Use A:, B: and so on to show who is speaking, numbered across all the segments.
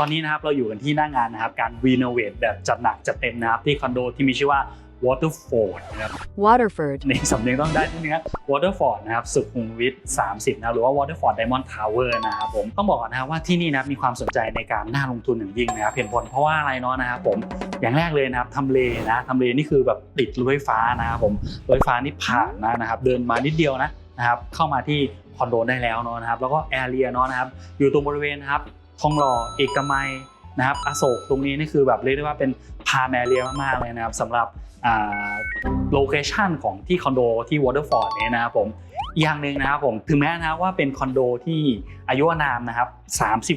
A: ตอนนี้นะครับเราอยู่กันที่หน้างานนะครับการรีโนเวทแบบจัดหนักจัดเต็มนะครับที่คอนโดที่มีชื่อว่า Waterford นะครับ
B: Waterford,
A: ในสำเนียงต้องได้นิดนึงครับ Waterford นะครับสุขุมวิท 30 นะครับหรือว่า Waterford Diamond Tower นะครับผมต้องบอกก่อนนะครับว่าที่นี่นะครับมีความสนใจในการน่าลงทุนอย่างยิ่งนะครับเห็นผลเพราะว่าอะไรเนาะนะครับผมอย่างแรกเลยนะครับทำเลนะทำเลนี่คือแบบติดรถไฟฟ้านะครับผมรถไฟฟ้านี่ผ่านนะนะครับเดินมานิดเดียวนะนะครับเข้ามาที่คอนโดได้แล้วเนาะนะครับแล้วก็แอเรียเนาะนะครับอยู่ตรงบริเวณนะครับ ทองหล่อเอกมัยนะครับอโศกตรงนี้นี่คือแบบเรียกได้ว่าเป็นพาแมเรียมากๆเลยนะครับสำหรับโลเคชันของที่คอนโดที่วอเตอร์ฟอร์ดเนี่ยนะครับผมอีกอย่างหนึ่งนะครับผมถึงแม้นะครับว่าเป็นคอนโดที่อายุอานามนะครับ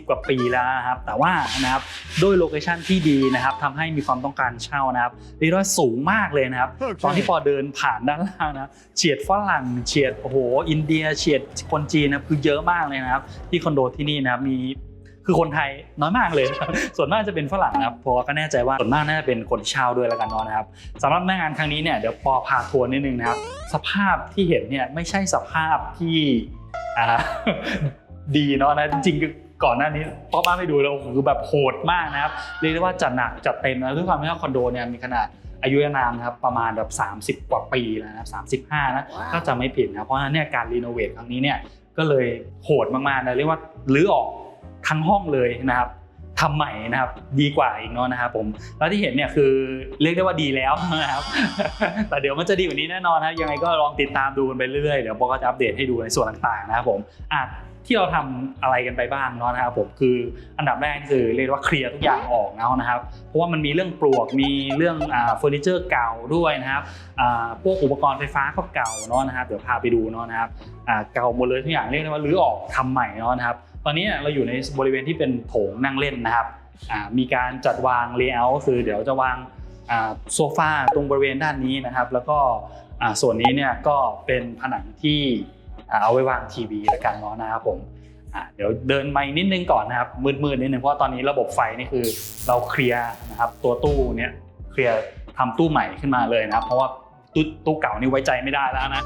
A: 30 กว่าปีแล้วนะครับแต่ว่านะครับด้วยโลเคชันที่ดีนะครับทำให้มีความต้องการเช่านะครับเรียกได้ว่าสูงมากเลยนะครับ ตอนที่พอเดินผ่านด้านล่างนะเฉียดฝรั่งเฉียดโอ้โหอินเดียเฉียดคนจีนนะคือเยอะมากเลยนะครับ ที่คอนโดที่นี่นะครับมี คือคนไทยน้อยมากเลยนะครับส่วนมากจะเป็นฝรั่งนะครับเพราะว่าก็แน่ใจว่าส่วนมากน่าจะเป็นคนที่เช่าด้วยแล้วกันเนาะนะครับสำหรับหน้างานครั้งนี้เนี่ยเดี๋ยวปอพาทัวร์นิดนึงนะครับ สภาพที่เห็นเนี่ยไม่ใช่สภาพที่อ่าดีเนาะนะจริงๆก่อนหน้านี้ปอมาไปดูแล้วโอ้โหคือแบบโหดมากนะครับเรียกได้ว่าจัดหนักจัดเต็มนะด้วยความที่ว่าคอนโดเนี่ยมีขนาดอายุนามนะครับประมาณแบบ30 กว่าปีแล้วนะครับ35นะ
B: ว้าว
A: ถ้าจะไม่ผิดนะเพราะฉะนั้นเนี่ยการรีโนเวทครั้งนี้เนี่ยก็เลยโหดมากๆนะเรียกว่ารื้อออก ทั้งห้องเลยนะครับทำใหม่นะครับดีกว่าอีกเนาะนะครับผมแล้วที่เห็นเนี่ยคือเรียกได้ว่าดีแล้วนะครับ แต่เดี๋ยวมันจะดีกว่านี้แน่นอนนะครับยังไงก็ลองติดตามดูกันไปเรื่อยๆเดี๋ยวบอก็จะอัปเดตให้ดูในส่วนต่างๆนะครับผมอะที่เราทำอะไรกันไปบ้างเนาะนะครับผมคืออันดับแรกคือเรียกว่าเคลียร์ทุกอย่างออกแล้วนะครับ เพราะว่ามันมีเรื่องปลวกมีเรื่องเฟอร์นิเจอร์เก่าด้วยนะครับพวกอุปกรณ์ไฟฟ้าก็เก่าเนาะนะครับเดี๋ยวพาไปดูเนาะนะครับเก่าหมดเลยทุกอย่างเรียกได้ว่ารื้อออกทำใหม่เนาะนะครับ อนนี้เราอยู่ในบริเวณที่เป็นโถงนั่งเล่นนะครับมีการจัดวางเลเยอร์คือเดี๋ยวจะวางโซฟาตรงบริเวณด้านนี้นะครับ แล้วก็ส่วนนี้เนี่ยก็เป็นผนังที่เอาไว้วางทีวีและกันเนาะนะครับผมเดี๋ยวเดินไปนิดนึงก่อนนะครับมืดๆนิดนึงเพราะว่าตอนนี้ระบบไฟนี่คือเราเคลียร์นะครับตัวตู้เนี่ยเคลียร์ทำตู้ใหม่ขึ้นมาเลยนะครับ เพราะว่าตู้ตู้เก่านี่ไว้ใจไม่ได้แล้วนะ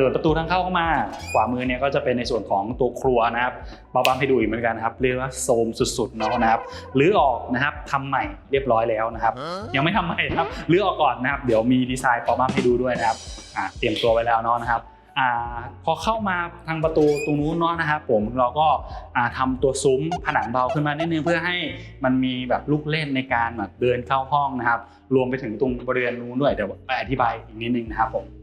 A: เปิดประตูทางเข้าเข้ามา ขวามือเนี่ยก็จะเป็นในส่วนของตัวครัวนะครับบาบัมให้ดูอีกเหมือนกันนะครับเรียกว่าโซมสุดๆเนาะนะครับหรือออกนะครับทำใหม่เรียบร้อยแล้วนะครับ ยังไม่ทำใหม่นะครับหรือออกก่อนนะครับเดี๋ยวมีดีไซน์ปอบัมให้ดูด้วยนะครับอ่าเตรียมตัวไว้แล้วเนาะนะครับอ่าพอเข้ามาทางประตูตรงนู้นเนาะนะครับผมเราก็อ่าทำตัวซุ้มผนังเบาขึ้นมานิดนึงเพื่อให้มันมีแบบลูกเล่นในการแบบเดินเข้าห้องนะครับ รวมไปถึงตรงบริเวณนู้นด้วยเดี๋ยวไปอธิบายอีกนิดนึงนะครับผม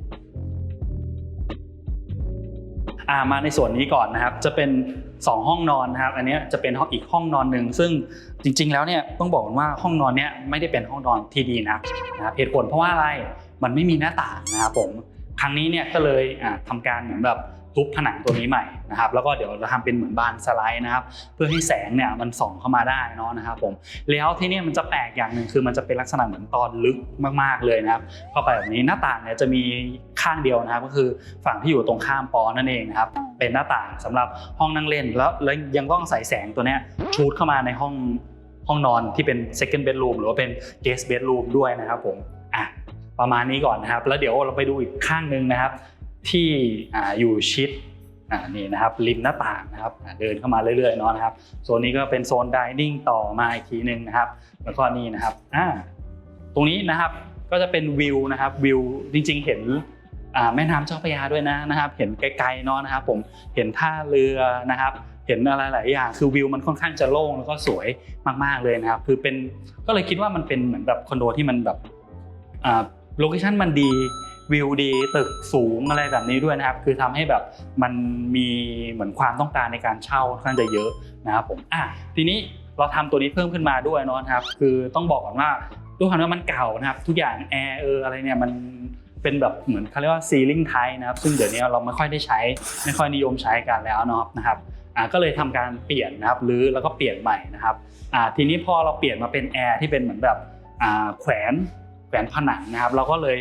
A: อ่ามาในส่วนนี้ก่อนนะครับ จะเป็น 2 ห้องนอนนะครับ อันนี้จะเป็นอีกห้องนอนหนึ่งซึ่งจริง ๆ แล้วเนี่ยต้องบอกว่าห้องนอนเนี้ยไม่ได้เป็นห้องนอนที่ดีนะนะครับเหตุผลเพราะว่าอะไรมันไม่มีหน้าต่างนะครับผมครั้งนี้เนี่ยก็เลยทำทำการเหมือนแบบ ทุบผนังตัวนี้ใหม่นะครับแล้วก็เดี๋ยวจะทำเป็นเหมือนบานสไลด์นะครับเพื่อให้แสงเนี่ยมันส่องเข้ามาได้เนาะนะครับผมแล้วที่นี่มันจะแปลกอย่างหนึ่งคือมันจะเป็นลักษณะเหมือนตอนลึกมากๆเลยนะครับเข้าไปแบบนี้หน้าต่างเนี่ยจะมีข้างเดียวนะครับก็คือฝั่งที่อยู่ตรงข้ามปอนั่นเองนะครับเป็นหน้าต่างสำหรับห้องนั่งเล่นแล้วแล้วยังต้องใส่แสงตัวเนี้ยชูดเข้ามาในห้องห้องนอนที่เป็น second bedroom หรือว่าเป็น guest bedroom ด้วยนะครับผมอะประมาณนี้ก่อนนะครับ แล้วเดี๋ยวเราไปดูอีกข้างหนึ่งนะครับ ที่อยู่ชิดนี่นะครับริมหน้าต่างนะครับเดินเข้ามาเรื่อยๆเนาะนะครับโซนนี้ก็เป็นโซน dining ต่อมาอีกทีหนึ่งนะครับ แล้วก็นี่นะครับตรงนี้นะครับก็จะเป็นวิวนะครับวิวจริงๆเห็นแม่น้ำเจ้าพระยาด้วยนะนะครับ เห็นไกลๆเนาะนะครับ ผมเห็นท่าเรือนะครับ เห็นอะไรหลายอย่างคือวิวมันค่อนข้างจะโล่งแล้วก็สวยมากๆเลยนะครับ คือเป็นก็เลยคิดว่ามันเป็นเหมือนแบบคอนโดที่มันแบบโลเคชั่นมันดี วิวดีตึกสูงอะไรแบบนี้ด้วยนะครับ คือทำให้แบบมันมีเหมือนความต้องการในการเช่าค่อนข้างจะเยอะนะครับผมอะทีนี้เราทำตัวนี้เพิ่มขึ้นมาด้วยเนาะนครับ คือต้องบอกก่อนว่าด้วยความที่ว่ามันเก่านะครับ ทุกอย่างแอร์เอออะไรเนี่ยมันเป็นแบบเหมือนเขาเรียกว่าซีลิงไทนะครับ ซึ่งเดี๋ยวนี้เราไม่ค่อยได้ใช้ไม่ค่อยนิยมใช้กันแล้วเนาะนะครับอ่าก็เลยทำการเปลี่ยนนะครับหรือแล้วก็เปลี่ยนใหม่นะครับอ่าทีนี้พอเราเปลี่ยนมาเป็นแอร์ที่เป็นเหมือนแบบอ่าแขวน แขวนผนังนะครับ เราก็เลย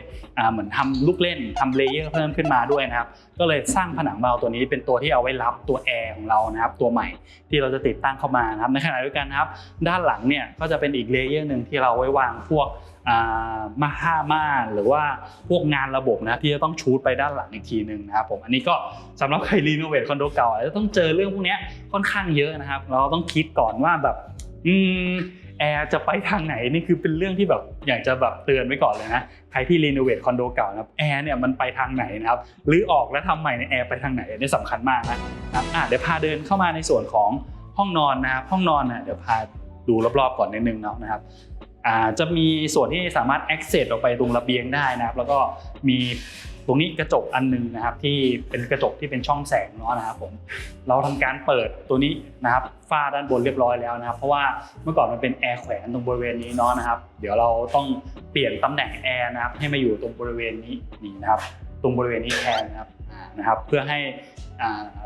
A: เหมือนทำลูกเล่นทำเลเยอร์เพิ่มขึ้นมาด้วยนะครับ ก็เลยสร้างผนังเบาตัวนี้เป็นตัวที่เอาไว้รับตัวแอร์ของเรานะครับ ตัวใหม่ที่เราจะติดตั้งเข้ามานะครับ ในขณะเดียวกันนะครับ ด้านหลังเนี่ยก็จะเป็นอีกเลเยอร์หนึ่งที่เราไว้วางพวกอ่ามาห้าม่านหรือว่าพวกงานระบบนะที่จะต้องชูดไปด้านหลังอีกทีหนึ่งนะครับผมอันนี้ก็สำหรับใครรีโนเวทคอนโดเก่าอาจจะต้องเจอเรื่องพวกนี้ค่อนข้างเยอะนะครับ เราต้องคิดก่อนว่าแบบอืม แอร์จะไปทางไหนนี่คือเป็นเรื่องที่แบบอยากจะแบบเตือนไว้ก่อนเลยนะใครที่รีโนเวทคอนโดเก่านะครับแอร์เนี่ยมันไปทางไหนนะครับหรือออกแล้วทำใหม่ในแอร์ไปทางไหนนี่สำคัญมากนะครับอะเดี๋ยวพาเดินเข้ามาในส่วนของห้องนอนนะครับห้องนอนน่ะเดี๋ยวพาดูรอบๆก่อนนิดนึงเนาะนะครับจะมีส่วนที่สามารถ access ออกไปตรงระเบียงได้นะครับ แล้วก็มี ตรงนี้กระจกอันหนึงนะครับที่เป็นกระจกที่เป็นช่องแสงเนาะนะครับผมเราทำการเปิดตัวนี้นะครับฝ้าด้านบนเรียบร้อยแล้วนะครับ เพราะว่าเมื่อก่อนมันเป็นแอร์แขวนตรงบริเวณนี้เนาะนะครับ เดี๋ยวเราต้องเปลี่ยนตำแหน่งแอร์นะครับให้มาอยู่ตรงบริเวณนี้นี่นะครับ ตรงบริเวณนี้แทนนะครับนะครับเพื่อให้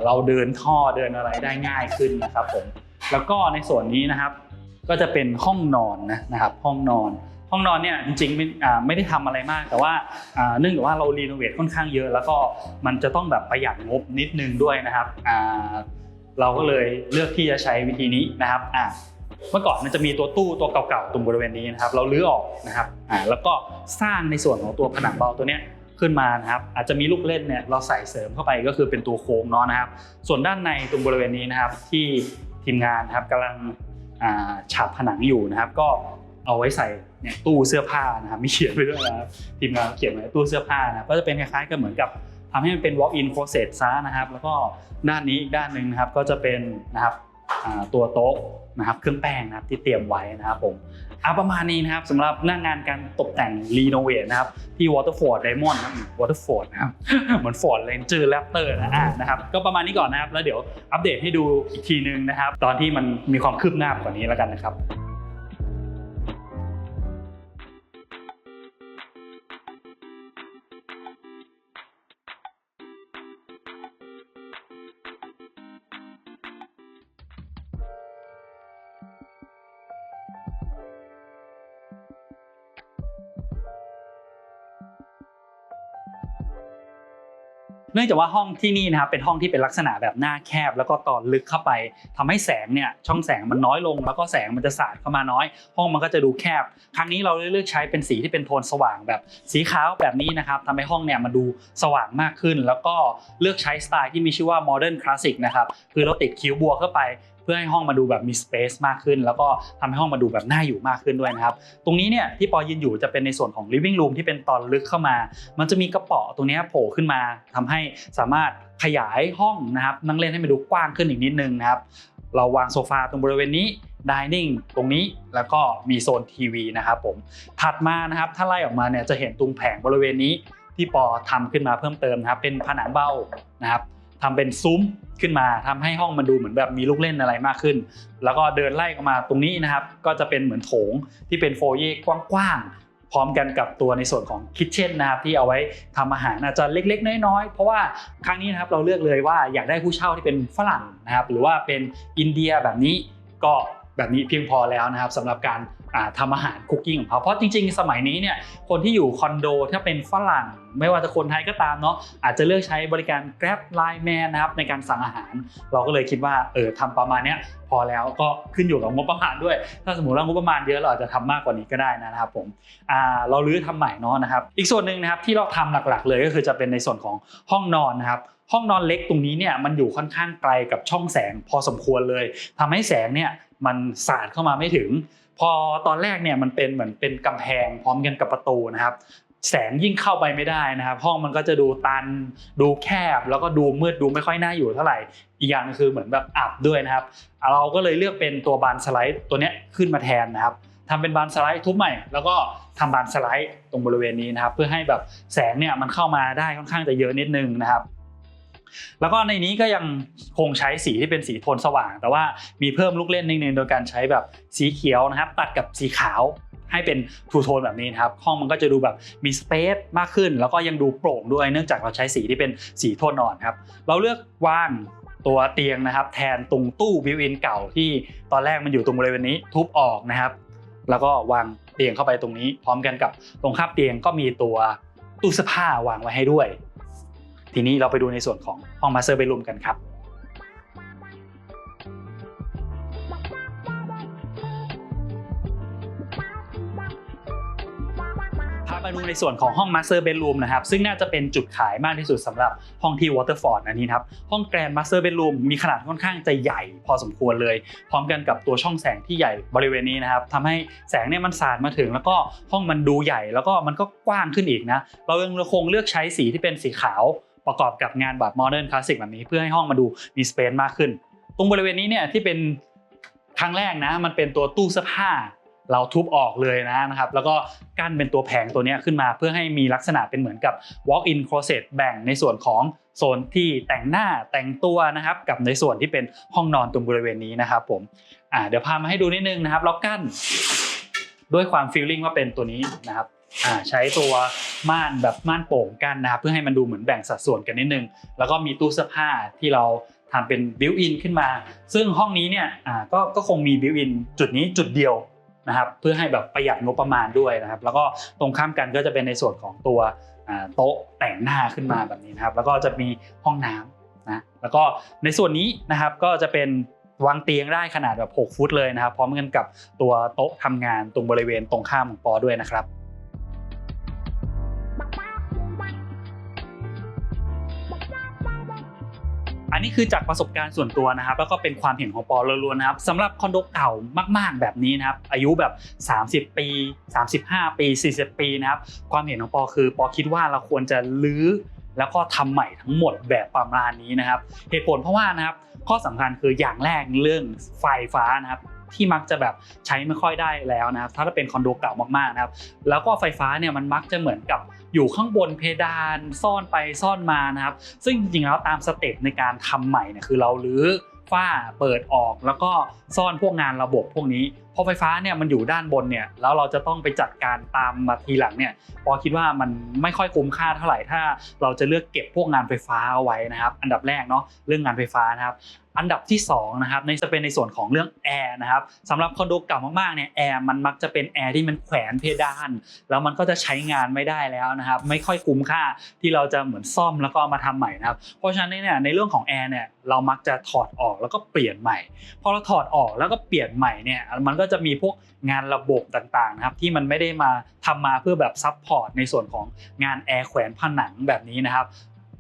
A: เราเดินท่อเดินอะไรได้ง่ายขึ้นนะครับผมแล้วก็ในส่วนนี้นะครับ ก็จะเป็นห้องนอนนะนะครับ ห้องนอน ห้องนอนเนี่ยจริงๆไม่อ่าไม่ได้ทำอะไรมาก แต่ว่าอ่าเนื่องจากว่าเรารีโนเวทค่อนข้างเยอะ แล้วก็มันจะต้องแบบประหยัดงบนิดนึงด้วยนะครับอ่าเราก็เลยเลือกที่จะใช้วิธีนี้นะครับอ่าเมื่อก่อนมันจะมีตัวตู้ตัวเก่าๆตรงบริเวณนี้นะครับ เราลื้อออกนะครับอ่าแล้วก็สร้างในส่วนของตัวผนังเบาตัวเนี้ยขึ้นมานะครับอาจจะมีลูกเล่นเนี่ยเราใส่เสริมเข้าไปก็คือเป็นตัวโค้งเนาะนะครับ ส่วนด้านในตรงบริเวณนี้นะครับที่ทีมงานนะครับกำลังอ่าฉาบผนังอยู่นะครับ ก็ เอาไว้ใส่เนี่ยตู้เสื้อผ้านะครับมีเขียนไปด้วยนะครับทีมงานเขียนไว้ตู้เสื้อผ้านะก็จะเป็นคล้ายๆกันเหมือนกับทำให้มันเป็น walk in closet ซะนะครับ แล้วก็ด้านนี้อีกด้านหนึ่งนะครับก็จะเป็นนะครับตัวโต๊ะนะครับเครื่องแป้งนะครับที่เตรียมไว้นะครับผมเอาประมาณนี้นะครับสำหรับหน้างานการตกแต่งรีโนเวทนะครับที่ Waterford Diamond นะครับ Waterford นะครับเหมือน Ford Ranger Raptor นะอะนะครับก็ประมาณนี้ก่อนนะครับ แล้วเดี๋ยวอัปเดตให้ดูอีกทีนึงนะครับ ตอนที่มันมีความคืบหน้ากว่านี้แล้วกันนะครับ เนื่องจากว่าห้องที่นี่นะครับเป็นห้องที่เป็นลักษณะแบบหน้าแคบ แล้วก็ตอนลึกเข้าไปทำให้แสงเนี่ยช่องแสงมันน้อยลง แล้วก็แสงมันจะสาดเข้ามาน้อย ห้องมันก็จะดูแคบ ครั้งนี้เราเลือกใช้เป็นสีที่เป็นโทนสว่างแบบสีขาวแบบนี้นะครับทำให้ห้องเนี่ยมันดูสว่างมากขึ้น แล้วก็เลือกใช้สไตล์ที่มีชื่อว่า modern classic นะครับคือเราติดคิ้วบัวเข้าไป เพื่อให้ห้องมาดูแบบมีสเปซมากขึ้น แล้วก็ทำให้ห้องมาดูแบบน่าอยู่มากขึ้นด้วยนะครับ ตรงนี้เนี่ยที่ปอยืนอยู่จะเป็นในส่วนของ living room ที่เป็นตอนลึกเข้ามา มันจะมีกระเป๋อตรงนี้โผล่ขึ้นมาทำให้สามารถขยายห้องนะครับนั่งเล่นให้มันดูกว้างขึ้นอีกนิดนึงนะครับเราวางโซฟาตรงบริเวณนี้ dining ตรงนี้แล้วก็มีโซนทีวีนะครับผมถัดมานะครับถ้าไล่ออกมาเนี่ยจะเห็นตรงแผงบริเวณนี้ที่ปอทำขึ้นมาเพิ่มเติมนะครับเป็นผนังเบ้านะครับ ทำเป็นซุ้มขึ้นมาทำให้ห้องมันดูเหมือนแบบมีลูกเล่นอะไรมากขึ้น แล้วก็เดินไล่ออกมาตรงนี้นะครับ ก็จะเป็นเหมือนโถงที่เป็นโฟเย่กว้างๆ พร้อมกันกับตัวในส่วนของคิทเช่นนะครับ ที่เอาไว้ทำอาหารอาจจะเล็กๆ น้อยๆ เพราะว่าครั้งนี้นะครับเราเลือกเลยว่าอยากได้ผู้เช่าที่เป็นฝรั่งนะครับ หรือว่าเป็นอินเดียแบบนี้ก็แบบนี้เพียงพอแล้วนะครับสำหรับการ อ่าทำอาหารคุกกิ้งของเขาเพราะจริงๆ สมัยนี้เนี่ยคนที่อยู่คอนโดถ้าเป็นฝรั่ง ไม่ว่าจะคนไทยก็ตามเนาะอาจจะเลือกใช้บริการ Grab Line Man นะครับในการสั่งอาหาร เราก็เลยคิดว่าเออทำประมาณเนี้ยพอแล้วก็ขึ้นอยู่กับงบประมาณด้วย ถ้าสมมติว่างบประมาณเยอะเราอาจจะทำมากกว่านี้ก็ได้นะครับผมอ่าเราลื้อทำใหม่เนาะนะครับ อีกส่วนหนึ่งนะครับที่เราทำหลักๆ เลยก็คือจะเป็นในส่วนของห้องนอนนะครับห้องนอนเล็กตรงนี้เนี่ยมันอยู่ค่อนข้างไกลกับช่องแสงพอสมควรเลยทำให้แสงเนี่ยมันสาดเข้ามาไม่ถึง พอตอนแรกเนี่ยมันเป็นเหมือนเป็นกำแพงพร้อมกันกับประตูนะครับ แสงยิ่งเข้าไปไม่ได้นะครับ ห้องมันก็จะดูตันดูแคบ แล้วก็ดูมืดดูไม่ค่อยน่าอยู่เท่าไหร่อีกอย่างคือเหมือนแบบอับด้วยนะครับ เราก็เลยเลือกเป็นตัวบานสไลด์ตัวเนี้ยขึ้นมาแทนนะครับทำเป็นบานสไลด์ทุบใหม่ แล้วก็ทำบานสไลด์ตรงบริเวณนี้นะครับ เพื่อให้แบบแสงเนี่ยมันเข้ามาได้ค่อนข้างจะเยอะนิดนึงนะครับ แล้วก็ในนี้ก็ยังคงใช้สีที่เป็นสีโทนสว่าง แต่ว่ามีเพิ่มลูกเล่นนิดนึงโดยการใช้แบบสีเขียวนะครับ ตัดกับสีขาวให้เป็นทูโทนแบบนี้นะครับ ห้องมันก็จะดูแบบมีสเปซมากขึ้น แล้วก็ยังดูโปร่งด้วยเนื่องจากเราใช้สีที่เป็นสีโทนอ่อนครับ เราเลือกวางตัวเตียงนะครับ แทนตรงตู้บิวอินเก่าที่ตอนแรกมันอยู่ตรงบริเวณนี้ทุบออกนะครับ แล้วก็วางเตียงเข้าไปตรงนี้ พร้อมกันกับตรงข้ามเตียงก็มีตัวตู้เสื้อผ้าวางไว้ให้ด้วย ทีนี้เราไปดูในส่วนของห้องมาสเตอร์เบดรูมกันครับพามาดูในส่วนของห้อง Master Bedroom นะครับ ซึ่งน่าจะเป็นจุดขายมากที่สุดสำหรับห้องที่ Waterford อันนี้ครับ ห้อง Grand Master Bedroom มีขนาดค่อนข้างจะใหญ่พอสมควรเลย พร้อมกันกับตัวช่องแสงที่ใหญ่บริเวณนี้นะครับทำให้แสงเนี่ยมันสาดมาถึง แล้วก็ห้องมันดูใหญ่แล้วก็มันก็กว้างขึ้นอีกนะ เรายังคงเลือกใช้สีที่เป็นสีขาว ประกอบกับงานแบบ Modern Classic แบบนี้เพื่อให้ห้องมาดูมีสเปซมากขึ้น ตรงบริเวณนี้เนี่ยที่เป็นครั้งแรกนะมันเป็นตัวตู้เสื้อผ้าเราทุบออกเลยนะนะครับ แล้วก็กั้นเป็นตัวแผงตัวนี้ขึ้นมาเพื่อให้มีลักษณะเป็นเหมือนกับ walk-in closet แบ่งในส่วนของโซนที่แต่งหน้าแต่งตัวนะครับ กับในส่วนที่เป็นห้องนอนตรงบริเวณนี้นะครับผมอ่าเดี๋ยวพามาให้ดูนิดนึงนะครับเรากั้นด้วยความฟีลลิ่งว่าเป็นตัวนี้นะครับ อ่าใช้ตัวม่านแบบม่านโป่งกั้นนะครับเพื่อให้มันดูเหมือนแบ่งสัดส่วนกันนิดนึง แล้วก็มีตู้เสื้อผ้าที่เราทำเป็นบิวอินขึ้นมา ซึ่งห้องนี้เนี่ยอ่าก็ก็คงมีบิวอินจุดนี้จุดเดียวนะครับเพื่อให้แบบประหยัดงบประมาณด้วยนะครับ แล้วก็ตรงข้ามกันก็จะเป็นในส่วนของตัวโต๊ะแต่งหน้าขึ้นมาแบบนี้นะครับ แล้วก็จะมีห้องน้ำนะแล้วก็ในส่วนนี้นะครับก็จะเป็นวางเตียงได้ขนาดแบบ 6 ฟุตเลยนะครับ พร้อมกันกับตัวโต๊ะทำงานตรงบริเวณตรงข้ามของปอด้วยนะครับ อันนี้คือจากประสบการณ์ส่วนตัวนะครับ แล้วก็เป็นความเห็นของปอล้วนๆนะครับสำหรับคอนโดเก่ามากๆแบบนี้นะครับ อายุแบบ 30 ปี 35 ปี 40 ปีนะครับ ความเห็นของปอคือปอคิดว่าเราควรจะลื้อแล้วก็ทำใหม่ทั้งหมดแบบประมาณนี้นะครับ เหตุผลเพราะว่านะครับข้อสำคัญคืออย่างแรกเรื่องไฟฟ้านะครับ ที่มักจะแบบใช้ไม่ค่อยได้แล้วนะครับถ้าเป็นคอนโดเก่ามากๆนะครับแล้วก็ไฟฟ้าเนี่ยมันมักจะเหมือนกับอยู่ข้างบนเพดานซ่อนไปซ่อนมานะครับ ซึ่งจริงๆแล้วตามสเต็ปในการทำใหม่เนี่ยคือเราลื้อฝ้าเปิดออกแล้วก็ซ่อนพวกงานระบบพวกนี้ อไฟฟ้าเนี่ยมันอยู่ด้านบนเนี่ยแล้วเราจะต้องไปจัดการตามมาทีหลังเนี่ยปอคิดว่ามันไม่ค่อยคุ้มค่าเท่าไหร่ถ้า เราจะเลือกเก็บพวกงานไฟฟ้าเอาไว้นะครับ อันดับแรกเนาะเรื่องงานไฟฟ้านะครับอันดับที่2นะครับในจะเป็นในส่วนของเรื่องแอร์นะครับสำหรับคอนโดเก่ามากๆเนี่ยแอร์มันมักจะเป็นแอร์ที่มันแขวนเพดาน แล้วมันก็จะใช้งานไม่ได้แล้วนะครับ ไม่ค่อยคุ้มค่าที่เราจะเหมือนซ่อมแล้วก็มาทำใหม่นะครับ เพราะฉะนั้นเนี่ยในเรื่องของแอร์เนี่ยเรามักจะถอดออกแล้วก็เปลี่ยนใหม่พอเราถอดออกแล้วก็เปลี่ยนใหม่เนี่ยมันก็จะมีพวกงานระบบต่างๆนะครับที่มันไม่ได้มาทำมาเพื่อแบบซับพอร์ตในส่วนของงานแอร์แขวนผนังแบบนี้นะครับ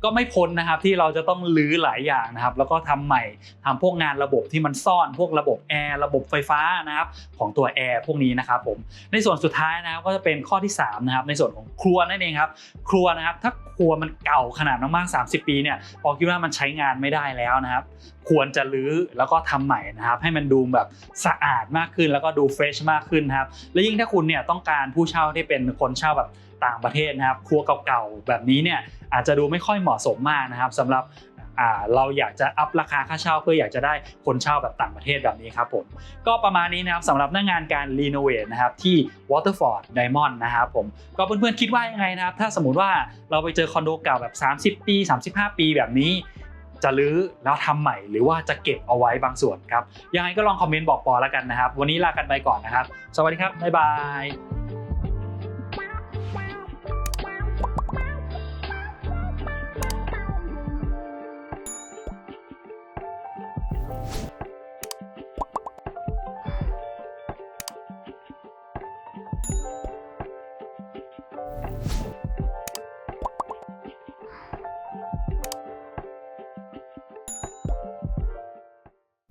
A: ก็ไม่พ้นนะครับที่เราจะต้องรื้อหลายอย่างนะครับ แล้วก็ทำใหม่ทำพวกงานระบบที่มันซ่อนพวกระบบแอร์ระบบไฟฟ้านะครับของตัวแอร์พวกนี้นะครับผมในส่วนสุดท้ายนะครับก็จะเป็นข้อที่3นะครับในส่วนของครัวนั่นเองครับครัวนะครับถ้าครัวมันเก่าขนาดมากๆ30 ปีเนี่ยพอคิดว่ามันใช้งานไม่ได้แล้วนะครับ ควรจะรื้อแล้วก็ทำใหม่นะครับ ให้มันดูแบบสะอาดมากขึ้น แล้วก็ดูเฟรชมากขึ้นนะครับและยิ่งถ้าคุณเนี่ยต้องการผู้เช่าที่เป็นคนเช่าแบบ ต่างประเทศนะครับ ครัวเก่าๆแบบนี้เนี่ยอาจจะดูไม่ค่อยเหมาะสมมากนะครับสำหรับเราอยากจะอัพราคาค่าเช่าเพื่ออยากจะได้คนเช่าแบบต่างประเทศแบบนี้ครับผมก็ประมาณนี้นะครับสำหรับหน้างานการรีโนเวทนะครับที่ Waterford Diamond นะครับผมก็เพื่อนๆคิดว่ายังไงนะครับ ถ้าสมมติว่าเราไปเจอคอนโดเก่าแบบ 30 ปี 35 ปีแบบนี้ จะรื้อแล้วทำใหม่หรือว่าจะเก็บเอาไว้บางส่วนครับยังไงก็ลองคอมเมนต์บอกปอแล้วกันนะครับ วันนี้ลากันไปก่อนนะครับ สวัสดีครับบ๊ายบาย